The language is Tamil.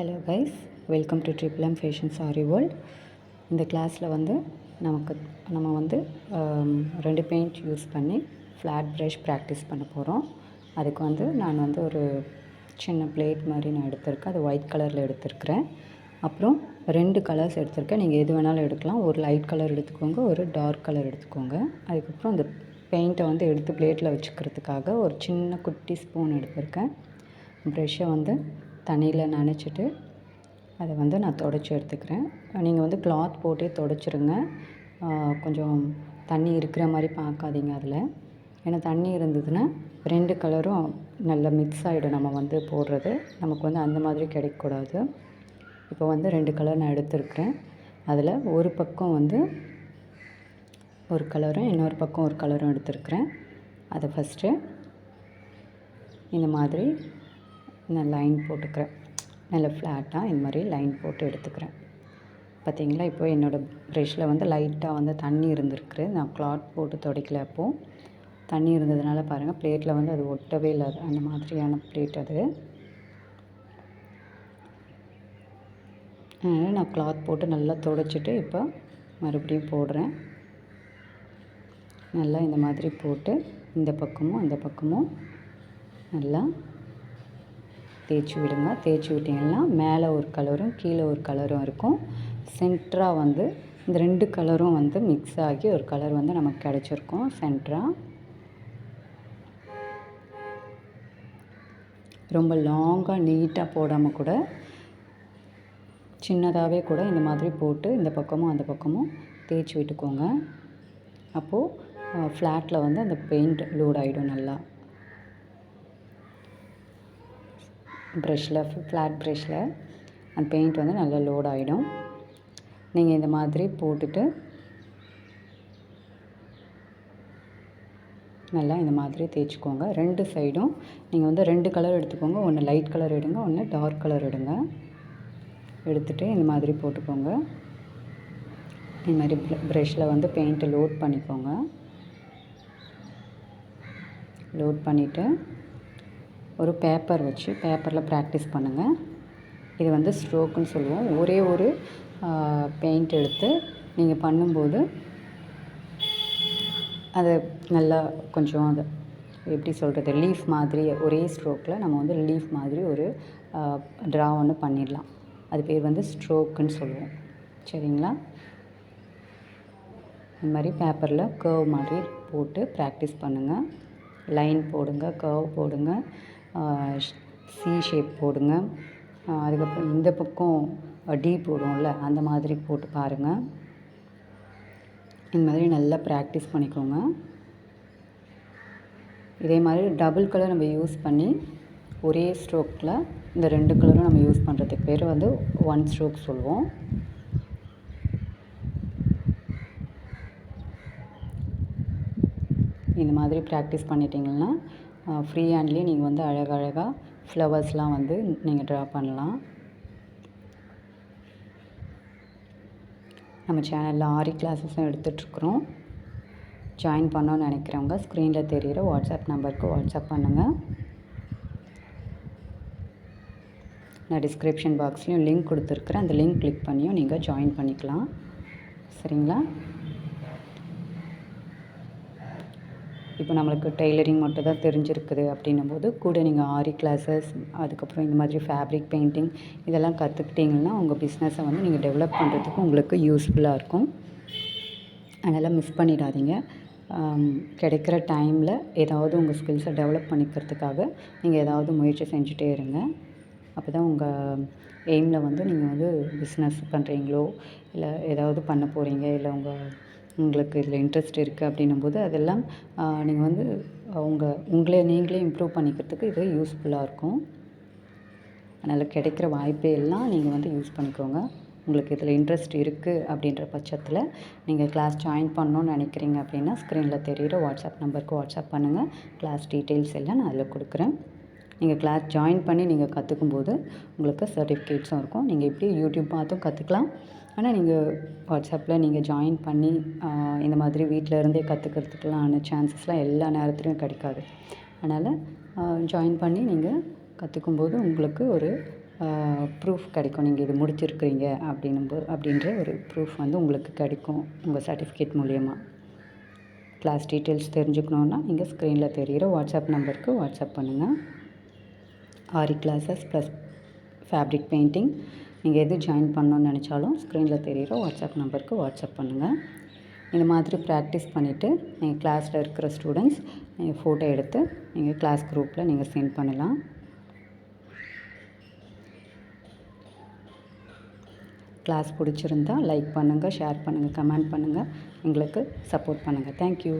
Hello guys welcome to triple M fashion sari world இந்த கிளாஸில் வந்து நமக்கு நம்ம வந்து um, ரெண்டு பெயிண்ட் யூஸ் பண்ணி ஃப்ளாட் ப்ரஷ் ப்ராக்டிஸ் பண்ண போகிறோம் அதுக்கு வந்து நான் வந்து ஒரு சின்ன பிளேட் மாதிரி நான் எடுத்திருக்கேன். அது ஒயிட் கலரில் எடுத்திருக்கிறேன். அப்புறம் ரெண்டு கலர்ஸ் எடுத்திருக்கேன். நீங்கள் எது வேணாலும் எடுக்கலாம். ஒரு லைட் கலர் எடுத்துக்கோங்க ஒரு டார்க் கலர் எடுத்துக்கோங்க. அதுக்கப்புறம் அந்த பெயிண்ட்டை வந்து எடுத்து பிளேட்டில் வச்சுக்கிறதுக்காக ஒரு சின்ன குட்டி ஸ்பூன் எடுத்திருக்கேன். ப்ரெஷ்ஷை வந்து தண்ணியில் நனைச்சிட்டு அதை வந்து நான் தொடச்சி எடுத்துக்கிறேன். நீங்கள் வந்து கிளாத் போட்டே தொடச்சிருங்க. கொஞ்சம் தண்ணி இருக்கிற மாதிரி பார்க்காதீங்க அதில். ஏன்னா தண்ணி இருந்ததுன்னா ரெண்டு கலரும் நல்லா மிக்ஸ் ஆகிடும் நம்ம வந்து போடுறது. நமக்கு வந்து அந்த மாதிரி கிடைக்கக்கூடாது. இப்போ வந்து ரெண்டு கலர் நான் எடுத்திருக்கிறேன். அதில் ஒரு பக்கம் வந்து ஒரு கலரும் இன்னொரு பக்கம் ஒரு கலரும் எடுத்துருக்குறேன். அதை ஃபஸ்ட்டு இந்த மாதிரி நான் லைன் போட்டுக்கிறேன். நல்ல ஃப்ளாட்டாக இந்த மாதிரி லைன் போட்டு எடுத்துக்கிறேன். பார்த்தீங்களா இப்போ என்னோடய ப்ரெஷ்ஷில் வந்து லைட்டாக வந்து தண்ணி இருந்திருக்கு. நான் கிளாத் போட்டு துடைக்கல அப்போது தண்ணி இருந்ததுனால பாருங்கள் பிளேட்டில் வந்து அது ஒட்டவே இல்லை. அந்த மாதிரியான பிளேட் அது. அதனால் நான் கிளாத் போட்டு நல்லா துடைச்சிட்டு இப்போ மறுபடியும் போடுறேன். நல்லா இந்த மாதிரி போட்டு இந்த பக்கமும் அந்த பக்கமும் நல்லா தேய்ச்சி விடுங்க. தேய்ச்சி விட்டிங்கன்னா மேலே ஒரு கலரும் கீழே ஒரு கலரும் இருக்கும். சென்ட்ராக வந்து இந்த ரெண்டு கலரும் வந்து மிக்ஸ் ஆகி ஒரு கலர் வந்து நமக்கு கிடச்சிருக்கும். சென்ட்ராக ரொம்ப லாங்காக நீட்டாக போடாமல் கூட சின்னதாகவே கூட இந்த மாதிரி போட்டு இந்த பக்கமும் அந்த பக்கமும் தேய்ச்சி விட்டுக்கோங்க. அப்போது ஃப்ளாட்டில் வந்து அந்த பெயிண்ட் லோட் ஆகிடும் நல்லா. ப்ரெஷ்ஷில் ஃப்ளாட் ப்ரெஷ்ஷில் அந்த பெயிண்ட் வந்து நல்லா லோட் ஆகிடும் நீங்கள் இந்த மாதிரி போட்டுட்டு நல்லா இந்த மாதிரி தேய்ச்சிக்கோங்க. ரெண்டு சைடும் நீங்கள் வந்து ரெண்டு கலர் எடுத்துக்கோங்க. ஒன்று லைட் கலர் எடுங்க ஒன்று டார்க் கலர் எடுங்க. எடுத்துகிட்டு இந்த மாதிரி போட்டுக்கோங்க. இந்த மாதிரி ப்ரெஷ்ஷில் வந்து பெயிண்ட்டை லோட் பண்ணிக்கோங்க. லோட் பண்ணிவிட்டு ஒரு பேப்பர் வச்சு பேப்பரில் ப்ராக்டிஸ் பண்ணுங்கள் இது வந்து ஸ்ட்ரோக்குன்னு சொல்லுவோம். ஒரே ஒரு பெயிண்ட் எடுத்து நீங்கள் பண்ணும்போது அது நல்லா கொஞ்சம் அது எப்படி சொல்கிறது லீஃப் மாதிரி ஒரே ஸ்ட்ரோக்கில் நம்ம வந்து லீஃப் மாதிரி ஒரு ட்ரா ஒன்று பண்ணிடலாம். அது பேர் வந்து ஸ்ட்ரோக்குன்னு சொல்லுவோம். சரிங்களா? இந்த மாதிரி பேப்பரில் கர்வ் மாதிரி போட்டு ப்ராக்டிஸ் பண்ணுங்கள் லைன் போடுங்க கர்வ் போடுங்க. சி ஷேப் போடுங்க. அதுக்கப்புறம் இந்த பக்கம் டி போடுவோம்ல அந்த மாதிரி போட்டு பாருங்கள் இந்த மாதிரி நல்லா ப்ராக்டிஸ் பண்ணிக்கோங்க. இதே மாதிரி டபுள் கலர் நம்ம யூஸ் பண்ணி ஒரே ஸ்ட்ரோக்கில் இந்த ரெண்டு கலரும் நம்ம யூஸ் பண்ணுறதுக்கு பேர் வந்து ஒன் ஸ்ட்ரோக் சொல்லுவோம். இந்த மாதிரி ப்ராக்டிஸ் பண்ணிட்டீங்கன்னா ஃப்ரீ ஹேண்ட்லேயே நீங்கள் வந்து அழகழகாக ஃப்ளவர்ஸ்லாம் வந்து நீங்கள் ட்ரா பண்ணலாம். நம்ம சேனலில் ஆரி கிளாஸஸும் எடுத்துகிட்ருக்குறோம் ஜாயின் பண்ணோன்னு நினைக்கிறவங்க ஸ்க்ரீனில் தெரிகிற வாட்ஸ்அப் நம்பருக்கு வாட்ஸ்அப் பண்ணுங்கள் நான் டிஸ்கிரிப்ஷன் பாக்ஸ்லேயும் லிங்க் கொடுத்துருக்குறேன். அந்த லிங்க் கிளிக் பண்ணியும் நீங்கள் ஜாயின் பண்ணிக்கலாம். சரிங்களா? இப்போ நம்மளுக்கு டெய்லரிங் மட்டும் தான் தெரிஞ்சிருக்குது அப்படின்னும் போது கூட நீங்கள் ஆரி கிளாஸஸ் அதுக்கப்புறம் இந்த மாதிரி ஃபேப்ரிக் பெயிண்டிங் இதெல்லாம் கற்றுக்கிட்டிங்கன்னா உங்கள் பிஸ்னஸை வந்து நீங்கள் டெவலப் பண்ணுறதுக்கு உங்களுக்கு யூஸ்ஃபுல்லாக இருக்கும். அதனால் மிஸ் பண்ணிடாதீங்க. கிடைக்கிற டைமில் ஏதாவது உங்கள் ஸ்கில்ஸை டெவலப் பண்ணிக்கிறதுக்காக நீங்கள் ஏதாவது முயற்சி செஞ்சுட்டே இருங்க. அப்போ தான் உங்கள் எய்மில் வந்து நீங்கள் வந்து பிஸ்னஸ் பண்ணுறீங்களோ இல்லை ஏதாவது பண்ண போகிறீங்க இல்லை உங்கள் உங்களுக்கு இதில் இன்ட்ரெஸ்ட் இருக்குது அப்படின்னும் போது அதெல்லாம் நீங்கள் வந்து அவங்க உங்களை நீங்களே இம்ப்ரூவ் பண்ணிக்கிறதுக்கு இது யூஸ்ஃபுல்லாக இருக்கும். அதனால் கிடைக்கிற வாய்ப்பை எல்லாம் நீங்கள் வந்து யூஸ் பண்ணிக்கோங்க. உங்களுக்கு இதில் இன்ட்ரெஸ்ட் இருக்குது அப்படின்ற பட்சத்தில் நீங்கள் கிளாஸ் ஜாயின் பண்ணணும்னு நினைக்கிறீங்க அப்படின்னா ஸ்க்ரீனில் தெரிகிற வாட்ஸ்அப் நம்பருக்கு வாட்ஸ்அப் பண்ணுங்கள் கிளாஸ் டீட்டெயில்ஸ் எல்லாம் நான் அதில் கொடுக்குறேன். நீங்கள் கிளாஸ் ஜாயின் பண்ணி நீங்கள் கற்றுக்கும்போது உங்களுக்கு சர்டிஃபிகேட்ஸும் இருக்கும். நீங்கள் எப்படி யூடியூப் பார்த்தும் கற்றுக்கலாம் ஆனால் நீங்கள் வாட்ஸ்அப்பில் நீங்கள் ஜாயின் பண்ணி இந்த மாதிரி வீட்டில் இருந்தே கற்றுக்கிறதுக்கெல்லாம் சான்சஸ்லாம் எல்லா நேரத்துலையும் கிடைக்காது. அதனால் ஜாயின் பண்ணி நீங்கள் கற்றுக்கும்போது உங்களுக்கு ஒரு ப்ரூஃப் கிடைக்கும். நீங்கள் இது முடிச்சிருக்கிறீங்க அப்படின்னும்போ அப்படின்ற ஒரு ப்ரூஃப் வந்து உங்களுக்கு கிடைக்கும் உங்கள் சர்டிஃபிகேட் மூலயமா. கிளாஸ் டீட்டெயில்ஸ் தெரிஞ்சுக்கணுன்னா நீங்கள் ஸ்க்ரீனில் தெரிகிற வாட்ஸ்அப் நம்பருக்கு வாட்ஸ்அப் பண்ணுங்கள் Aari classes plus fabric painting நீங்கள் எது ஜாயின் பண்ணணும்னு நினச்சாலும் ஸ்க்ரீனில் தெரிகிற வாட்ஸ்அப் நம்பருக்கு வாட்ஸ்அப் பண்ணுங்கள் இந்த மாதிரி ப்ராக்டிஸ் பண்ணிவிட்டு நீங்கள் கிளாஸில் இருக்கிற ஸ்டூடெண்ட்ஸ் நீங்கள் ஃபோட்டோ எடுத்து நீங்கள் கிளாஸ் குரூப்பில் நீங்கள் சென்ட் பண்ணலாம். கிளாஸ் பிடிச்சிருந்தா லைக் பண்ணுங்கள் ஷேர் பண்ணுங்கள் கமெண்ட் பண்ணுங்கள் எங்களுக்கு சப்போர்ட் பண்ணுங்கள் தேங்க்யூ